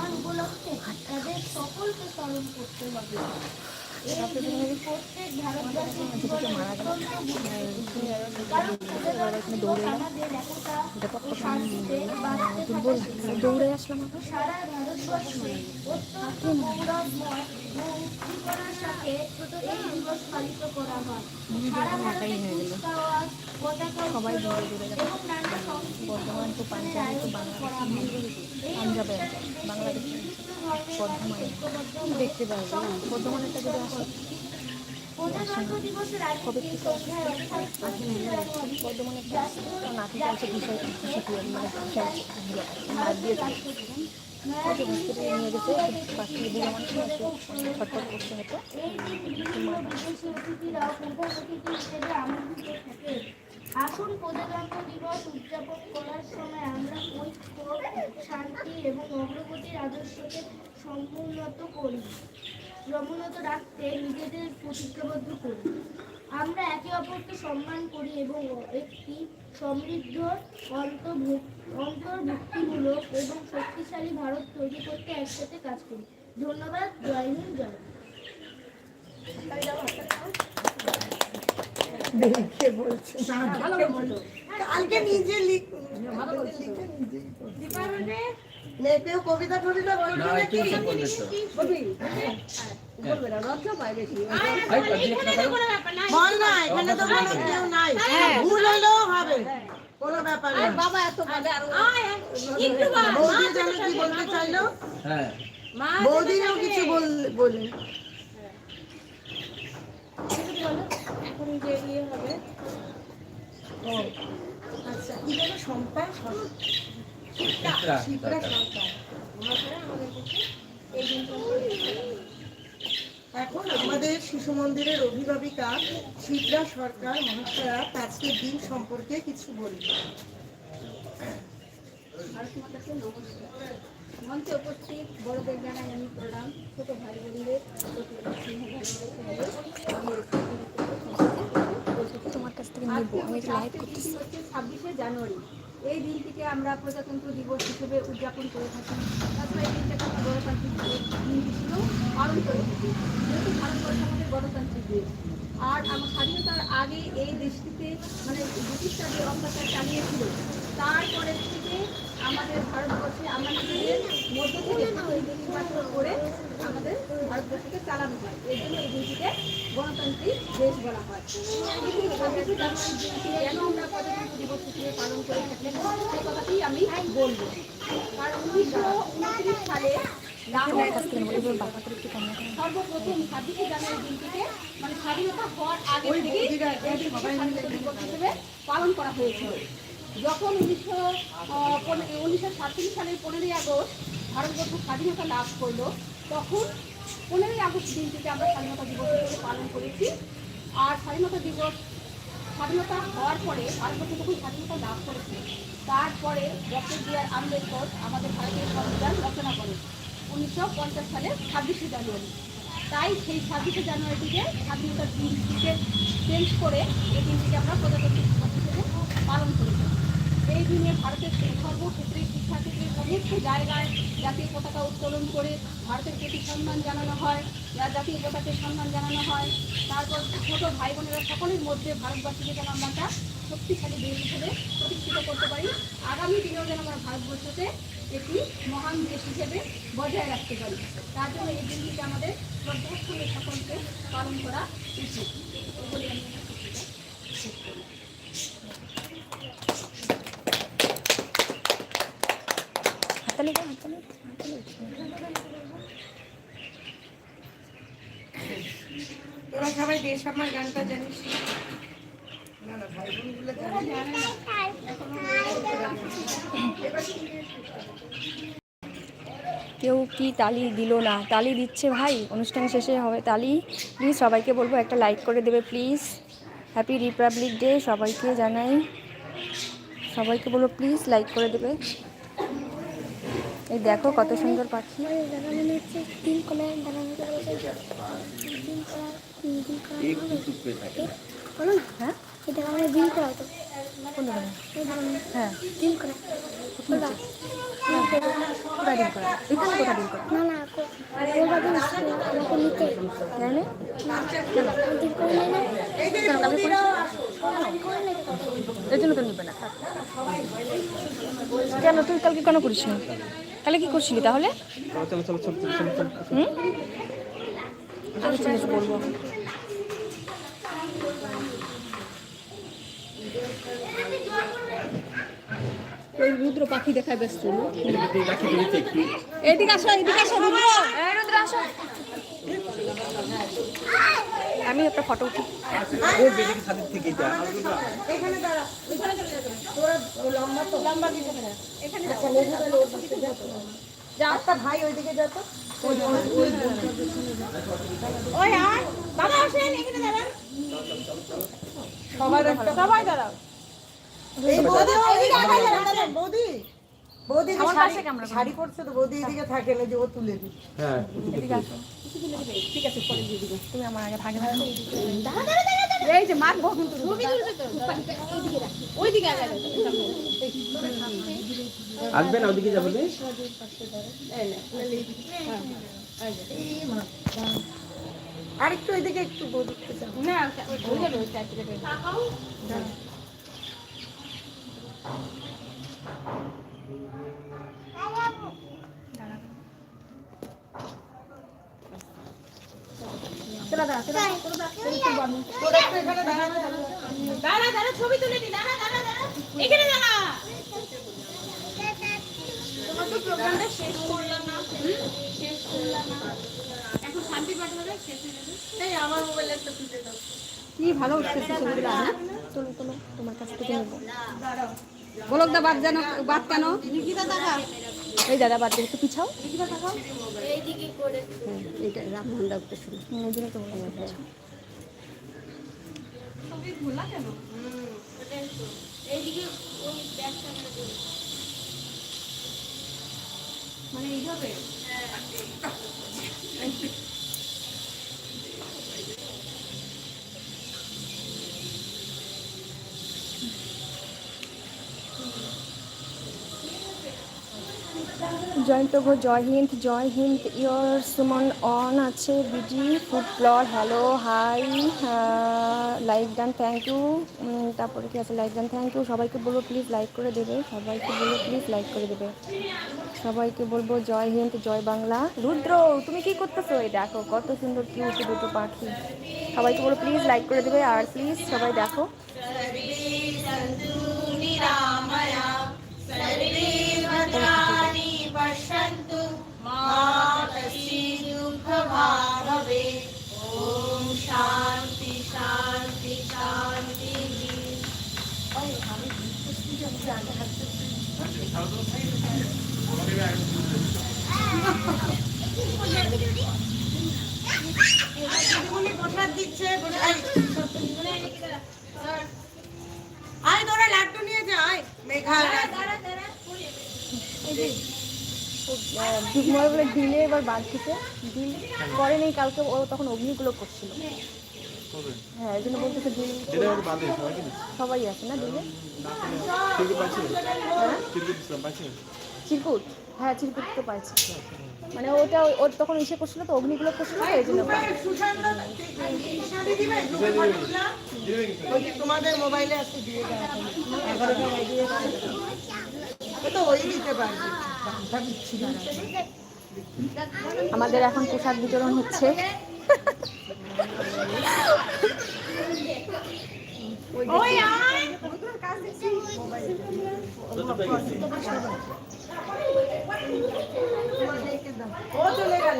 সম্মান উপলক্ষে তাদের সকলকে স্মরণ করতে হবে। দৌড়ে আসলাম। উত্তোলন এবং নানা সাংস্কৃতিক অনুষ্ঠানের আয়োজন করা দেখতে পারব, না? বর্ধমানেরটা যদি আসে। অর্থাৎ পঁচিশে জানুয়ারি বর্ধমানে নাতি বিষয় মানে দিয়ে হসপিটালে নিয়ে গেছে। আছে? ছটফট করতে হতো আসুন প্রজাতন্ত্র দিবস উদযাপন করার সময় আমরা ঐক্য, শান্তি এবং অগ্রগতির আদর্শকে সমুন্নত করি। সমুন্নত রাখতে নিজেদের প্রতিজ্ঞাবদ্ধ করি। আমরা একে অপরকে সম্মান করি এবং একটি সমৃদ্ধ অন্তর্ভুক- অন্তর্ভুক্তিমূলক এবং শক্তিশালী ভারত তৈরি করতে একসাথে কাজ করি। ধন্যবাদ, জয় হিন্দ, জয় দেখে বলছে। কালকে নিজে লিখ কবিতা টবিতা বলবে না বলবে। তো এখানে তো কোনো কেউ নাই। ভুল হলেও হবে। কোনো ব্যাপার না। বৌদি জানো কি বলতে চাইলো? হ্যাঁ। বৌদিও কিছু বল- বলে ও, আচ্ছা কি যেন সম্পা চিত্রা, শিপ্রা দাদা। এখন আমাদের শিশু মন্দিরের অভিভাবিকা শিপ্রা সরকার মহাশয়া আজকের দিন সম্পর্কে কিছু বলবেন। ভারতমাতাকে নমস্কার। মঞ্চে উপস্থিত বড়দের জানাই আমি প্রণাম ছোট ভাই বোনদের প্রতি স্নেহ ভালোবাসা বলে আমি তোমার কাছ থেকে নেব, আমি লাইভ করতেছি। ছাব্বিশে জানুয়ারি। এই দিনটিকে আমরা প্রজাতন্ত্র দিবস হিসেবে উদযাপন করে থাকি। তাছাড়া গণতান্ত্রিক দিন পালন করে থাকি। যেহেতু আমাদের গণতান্ত্রিক দেশ, আর আমার স্বাধীনতার আগে এই দেশটিতে মানে ব্রিটিশরা যে অত্যাচার চালিয়েছিল, তারপরে থেকে আমাদের ভারতবর্ষে আমরা নিজেদের মধ্য থেকে করে আমাদের ভারতবর্ষকে চালানো হয়। জন্য এই দিনটিকে গণতান্ত্রিক দেশ বলা হয়। কেন আমরা প্রজাতন্ত্র দিবস হিসেবে পালন করে থাকি সেই কথাটি আমি বলব। কারণ উনিশশো উনত্রিশ সালে সর্বপ্রথম ছাব্বিশে জানুয়ারি দিনটিকে মানে স্বাধীনতা হওয়ার আগে হিসেবে পালন করা হয়েছিল। যখন উনিশশো উনিশশো সাতচল্লিশ সালের পনেরোই আগস্ট ভারতবর্ষ স্বাধীনতা লাভ করল তখন পনেরোই আগস্ট দিনটিকে আমরা স্বাধীনতা দিবস হিসেবে পালন করেছি। আর স্বাধীনতা দিবস, স্বাধীনতা হওয়ার পরে ভারতবর্ষ যখন স্বাধীনতা লাভ করেছে, তারপরে ডক্টর বি আর আম্বেদকর আমাদের ভারতীয় সংবিধান রচনা করেন উনিশশো পঞ্চাশ সালের ছাব্বিশে জানুয়ারি। তাই সেই ছাব্বিশে জানুয়ারিটিকে স্বাধীনতার দিনটিকে চেঞ্জ করে এই দিনটিকে আমরা প্রজাতন্ত্র দিবস হিসেবে পালন করেছি। এই দিনে ভারতের সর্বক্ষেত্রে শিক্ষাক্ষেত্রে সমস্ত জায়গায় জাতীয় পতাকা উত্তোলন করে ভারতের প্রতি সম্মান জানানো হয়। জাতীয় পতাকে সম্মান জানানো হয়। তারপর ছোটো ভাই বোনেরা সকলের মধ্যে ভারতবাসীকে যেন আমরা একটা শক্তিশালী দেশ হিসেবে প্রতিষ্ঠিত করতে পারি, আগামী দিনেও যেন আমরা ভারতবর্ষকে একটি মহান দেশ হিসেবে বজায় রাখতে পারি। তার জন্য এই দিনটিকে আমাদের শ্রদ্ধার সঙ্গে সকলকে পালন করা উচিত এই বলে আমি আমার বক্তব্য শেষ করি। হাততালি দাও হাততালি হাততালি তোরা সবাই দেশ আমার গানটা জানিস। না না ভাই বোনগুলো জানে। কেউ কি তালি দিল না? তালি দিচ্ছে ভাই। অনুষ্ঠান শেষে হবে তালি। প্লিজ সবাইকে বলব একটা লাইক করে দেবে প্লিজ হ্যাপি রিপাবলিক ডে সবাইকে জানাই। সবাইকে বলব প্লিজ লাইক করে দেবে। এই দেখো কত সুন্দর পাখি। হ্যাঁ। হ্যাঁ এর জন্য তো নিবে না কেন তুই কালকে কেন করিস না? কালকে কি করছিলি তাহলে? চলো চলো চলো চলো চলো চলো হুম আমি জিনিস বলব ওই রুদ্র পাখি দেখায় ব্যস্ত এদিকে আসো এদিকে আসো রুদ্র। রুদ্র আসো। আমি একটা ফটো উঠি। আচ্ছা ভাই ওইদিকে যা তো ওই আয় বাবা আসেন এখানে দাঁড়ান। সবাই একটা সবাই দাঁড়াও। বৌদি বৌদি শাড়ি পরছে তো বৌদি এদিকে থাকে না যে ও তুলে দিই হ্যাঁ ঠিক আছে পরে দিয়ে দিবো। তুমি আমার আগে ভাগে ভাগে এই যে মারবো কিন্তু ওইদিকে আসবে না ওদিকে যাব? আরেকটু ওইদিকে একটু বৌদি না ওই তোমার আমার একটা কি ভালো তোমার কাছ থেকে নেব বলক দা বাদ জানো বাদ কেন? এই দাদা বাদ একটু পিছাও। করে। এইটা রামমোহন দা উঠতেছে হুম, এই জন্য তো বললাম পিছাও। ছবি ভোলা কেন ওটাই তো এইদিকে ওই ব্যাগ ক্যামেরা করে মানে এইভাবে জয়ন্ত ঘোষ জয় হিন্দ জয় হিন্দ, ইয়র সুমন অন আছে BG food blog. Hello, hi like done thank you তারপরে কি আছে? লাইক ডান থ্যাংক ইউ সবাইকে বলব প্লিজ লাইক করে দেবে। সবাইকে বলব প্লিজ লাইক করে দেবে। সবাইকে বলব, জয় হিন্দ, জয় বাংলা। রুদ্র, তুমি কি করতেছো? এই দেখো, কত সুন্দর কিউট দুটো পাখি। সবাইকে বলো প্লিজ লাইক করে দেবে। আর প্লিজ সবাই দেখো। पश्यन्तु मा कशी दुःखभागवे ॐ शान्ति शान्ति शान्ति। বলে দিলে এবার বাদ দিতে। দিল করে নেই কালকে ও তখন অগ্নিগুলো করছিল। হ্যাঁ এই জন্য বলতেছে সবাই আছে না হ্যাঁ? চিরকুট। হ্যাঁ চিরকুট তো পাইছে। মানে ওটা ওর তখন ইসে করছিল তো অগ্নিগুলো করছিল তো এই জন্য তোমাদের মোবাইলে আছে দিয়ে তো ওই দিতে পারবে আমাদের এখন পোশাক বিতরণ হচ্ছে।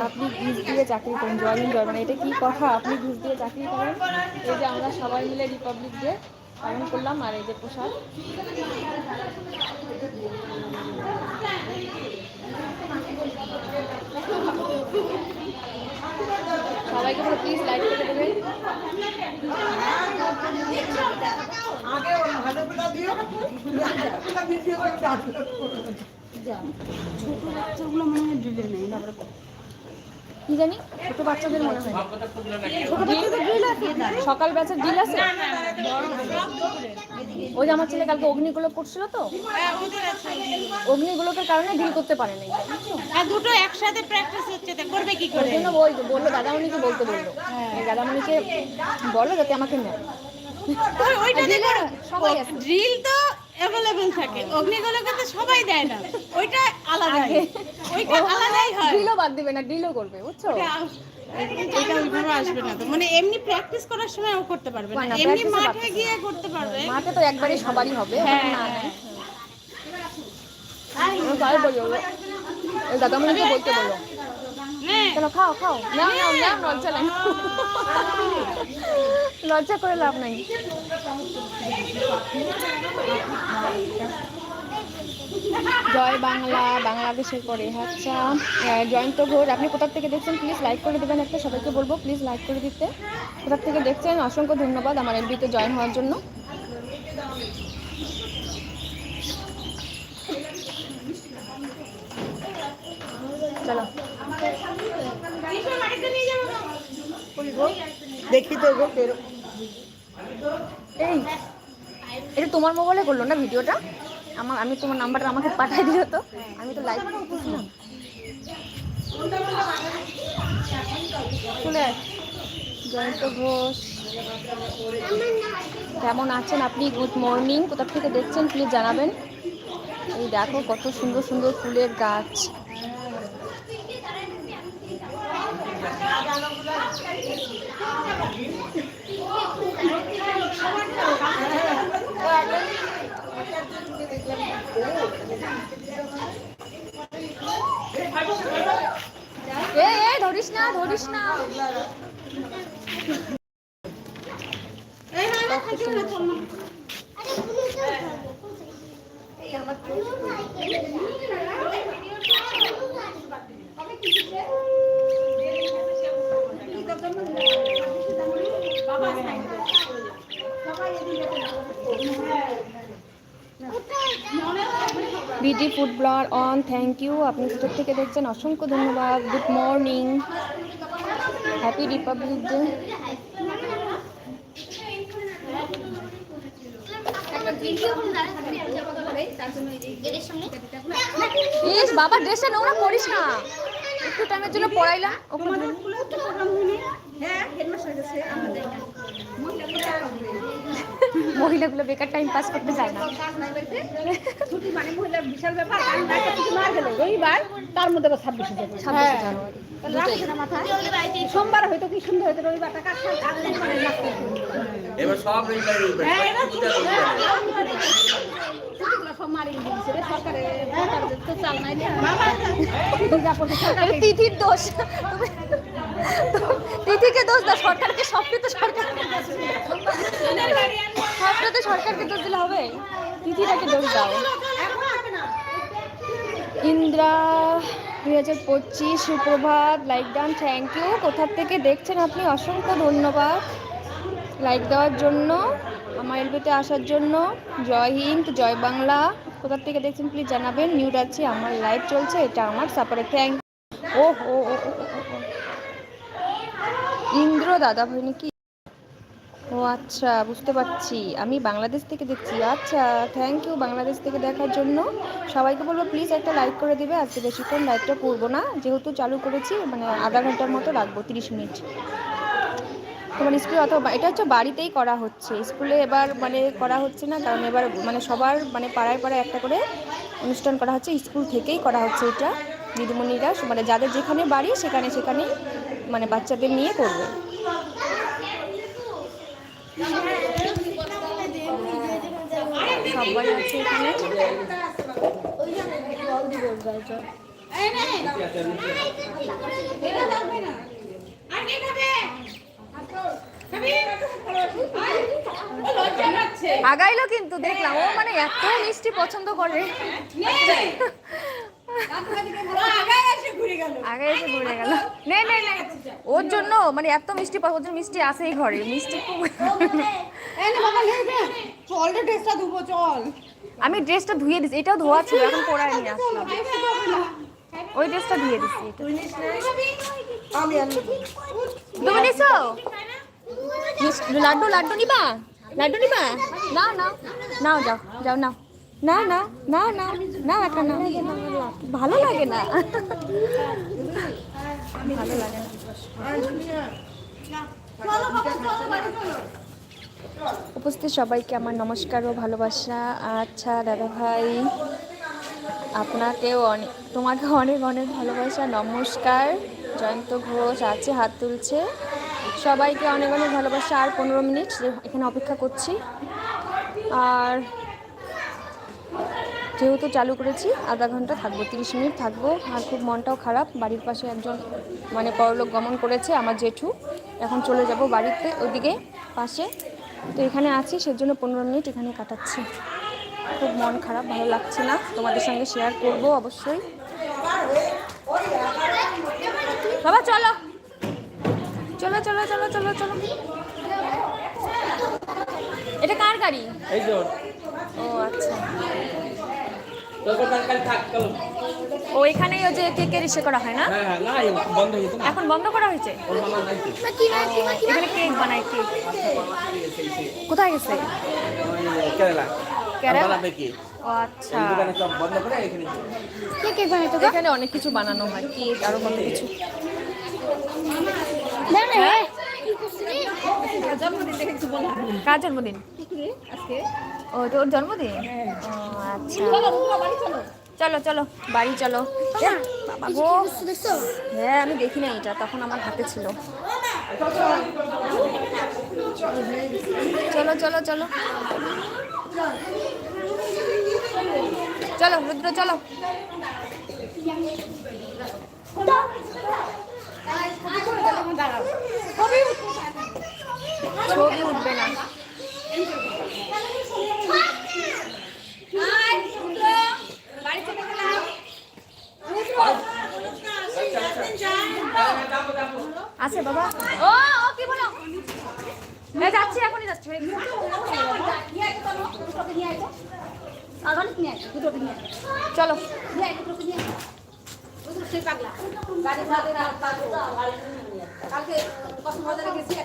আপনি ঘুষ দিয়ে চাকরি করেন জয়নিং জয় মানে এটা কি কথা? আপনি ঘুষ দিয়ে চাকরি করেন? এই যে আমরা সবাই মিলে রিপাবলিক ডে পালন করলাম আর এই যে প্রসাদ সবাইকে বলো প্লিজ লাইক করে করো ছোট বাচ্চাগুলো মনে হয় দিলে নেই কি জানি? ছোট বাচ্চাদের মনে হয়। সকাল ব্যাচের ডিল আছে? ওই যে আমার ছেলে কালকে অগ্নিগুলো পড়ছিল তো? অগ্নিগুলোকে কারণে ডিল করতে পারে নাই। আর দুটো একসাথে প্র্যাকটিস হচ্ছে তো করবে কি করে? জন্য ওই বলল দাদামণিকে বলতে বলল। দাদামণিকে বলো যাতে আমাকে নেয়। ড্রিল তো অ্যাভেলেবেল থাকে। অগ্নিগুলোকে সবাই দেয় না। ওইটা আলাদা ওইটা আলাদাই হয়। ডিলও বাদ দিবে না ডিলও করবে বুঝছ? এটা ওইভাবে আসবে না তো। মানে এমনি প্র্যাকটিস করার সময় ও করতে পারবে না। এমনি মাঠে গিয়ে করতে পারবে। মাঠে তো একবারই সবারই হবে হ্যাঁ, না, না। ও তাই বলো ওই দাদামণিকে বলতে বলো। চলো খাও খাও। নাও নাও নাও লজ্জা নাই লজ্জা করে লাভ নাই। জয় বাংলা বাংলাদেশের পরে আচ্ছা জয়ন্ত ঘোষ আপনি কোথা থেকে দেখছেন? প্লিজ লাইক করে দেবেন একটা সবাইকে বলব প্লিজ লাইক করে দিতে। কোথার থেকে দেখছেন? অসংখ্য ধন্যবাদ আমার এলবিতে জয়েন হওয়ার জন্য। চলো। দেখি তো গো এই, এটা তোমার মোবাইলে করল না ভিডিওটা? আমার, আমি তোমার নাম্বারটা আমাকে পাঠিয়ে দিও তো। আমি তো লাইভ করতেছিলাম। চলে জয়ন্ত ঘোষ। কেমন আছেন আপনি? গুড মর্নিং কোথা থেকে দেখছেন প্লিজ জানাবেন। এই দেখো, কত সুন্দর সুন্দর ফুলের গাছ। না ধরিস না। B D food blogger on thank you. আপনি কোথা থেকে দেখছেন? অসংখ্য ধন্যবাদ। Good morning. Happy republic day ইস বাবা ড্রেসটা নোংরা করিস না। একটু টাইমের জন্য পড়াইলাম। হ্যাঁ মহিলাগুলো বেকার টাইম পাস করতে চায় না। ছুটি মানে মহিলার বিশাল ব্যাপার কারণ মার গেল রবিবার তার মধ্যে আবার ছাব্বিশে জানুয়ারি। মাথায়। সোমবার হয়তো কি সুন্দর হয়তো রবিবারটা কাজ এবার সব হ্যাঁ সব সরকারে সরকার তিথির দোষ। তিথিকে দোষ সরকারকে সবকে তো সরকারকে দোষ দিলে। সবটা তো সরকারকে দোষ দিলে হবে। তিথিটাকে দোষ দাও। ইন্দ্রা দুই হাজার পঁচিশ সুপ্রভাত লাইক ডান থ্যাংক ইউ কোথা থেকে দেখছেন আপনি? অসংখ্য ধন্যবাদ। লাইক দেওয়ার জন্য আমার এলবিতে আসার জন্য। জয় হিন্দ জয় বাংলা। কোথা থেকে দেখছেন প্লিজ জানাবেন। নিউড আছে আমার লাইভ চলছে এটা আমার সাপোর্টে থ্যাংক ও, ও। ইন্দ্র দাদা ভাই নাকি? ও আচ্ছা বুঝতে পারছি। আমি বাংলাদেশ থেকে দেখছি। আচ্ছা থ্যাংক ইউ বাংলাদেশ থেকে দেখার জন্য। সবাইকে বলব প্লিজ একটা লাইক করে দেবে। আজকে বেশিক্ষণ লাইকটা করব না। যেহেতু চালু করেছি মানে আধা ঘণ্টার মতো রাখব তিরিশ মিনিট। তোমার স্কুলে অথবা, এটা হচ্ছে বাড়িতেই করা হচ্ছে। স্কুলে এবার মানে করা হচ্ছে না, কারণ এবার মানে সবার মানে পাড়ায় পাড়ায় একটা করে অনুষ্ঠান করা হচ্ছে। স্কুল থেকেই করা হচ্ছে এটা। দিদিমণিরা মানে যাদের যেখানে বাড়ি, সেখানে সেখানে মানে বাচ্চাদের নিয়ে করবে। সবাই আছে এখানে। আগাইলো কিন্তু, দেখলাম। ও মানে এত মিষ্টি পছন্দ করে। ওর জন্য মানে এত মিষ্টি ওর জন্য মিষ্টি আছেই ঘরে। মিষ্টি খুব চল রে ড্রেসটা ধুবো চল। আমি ড্রেসটা ধুয়ে দিছি এটাও ধোয়া ছিল এখন পরাই নিয়ে আসলাম না খাইবে ওই ড্রেসটা তুই নিস নে? আমি আনি তুমি নিছো? লাড্ডু লাড্ডু নিবা? লাড্ডু নিবা? না না নাও যাও যাও নাও। না না না না না একটা না ভালো লাগে না। ভালো লাগে না। উপস্থিত সবাইকে আমার নমস্কার ও ভালোবাসা। আচ্ছা দাদা ভাই, আপনাকেও অনেক তোমাকে অনেক অনেক ভালোবাসা, নমস্কার। জয়ন্ত ঘোষ আছে, হাত তুলছে। সবাইকে অনেক অনেক ভালোবাসা। আর পনেরো মিনিট এখানে অপেক্ষা করছি। আর যেহেতু চালু করেছি, আধা ঘণ্টা থাকব, তিরিশ মিনিট থাকব। আর খুব মনটাও খারাপ। বাড়ির পাশে একজন মানে পরলোক গমন করেছে, আমার জেঠু। এখন চলে যাব বাড়িতে, ওদিকে পাশে। তো এখানে আছি সেজন্য পনেরো মিনিট এখানে কাটাচ্ছি। খুব মন খারাপ ভালো লাগছে না। তোমাদের সঙ্গে শেয়ার করব অবশ্যই। বাবা চলো। চলো চলো চলো চলো চলো। এটা কার গাড়ি? এই ও আচ্ছা তোর কাল কাল থাক চলো ও এখানেই ওই যে কেকে রিসে করা হয় না? হ্যাঁ হ্যাঁ না হয়ে এখন বন্ধ করা হয়েছে? এখানে কেক বানায় কেক কোথায় গেছে? কেরালা। আচ্ছা। এখানে কে কেক বানাইতো এখানে অনেক কিছু বানানো হয় কেক আরও কত কিছু। হ্যাঁ? জন্মদিন আজকে। ও তোর জন্মদিন? ও আচ্ছা। চলো চলো। চলো চলো বাড়ি চলো। বাবা গো। হ্যাঁ আমি দেখি না এটা তখন আমার হাতে ছিল। চলো চলো চলো। চলো রুদ্র চলো।